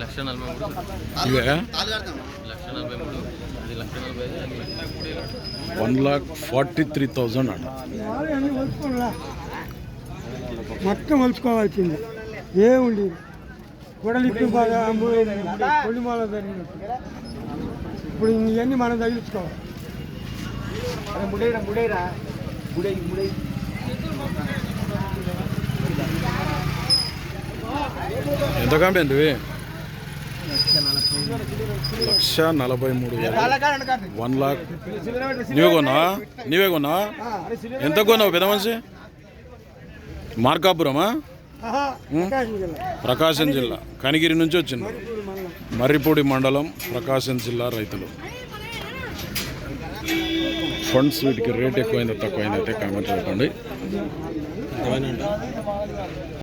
లక్ష నలభై మూడు లక్ష నలభై మూడు అది లక్ష నలభై ఐదు మూడు. One lakh forty three thousand వలుచుకోవాలా మొత్తం వలుచుకోవాల్సింది. ఏముంది? గుడలిప్పి బాగా పొలిమాల జరిగినట్టు ఇప్పుడు ఇవన్నీ మనం తగిలించుకోవాలి. ఎంత కంపెనీ ఇవి? లక్ష నలభై మూడు వేలు. వన్ లాక్. నువ్వే కొన్నా నువ్వే కొన్నా ఎంత కొన్నావు పెద్ద మనిషి? మార్కాపురమా? ప్రకాశం జిల్లా ప్రకాశం జిల్లా. కనిగిరి నుంచి వచ్చింది. మర్రిపూడి మండలం ప్రకాశం జిల్లా రైతులు. ఫండ్స్ వీటికి రేట్ ఎక్కువైందో తక్కువైందో అయితే కామెంట్ చెప్పండి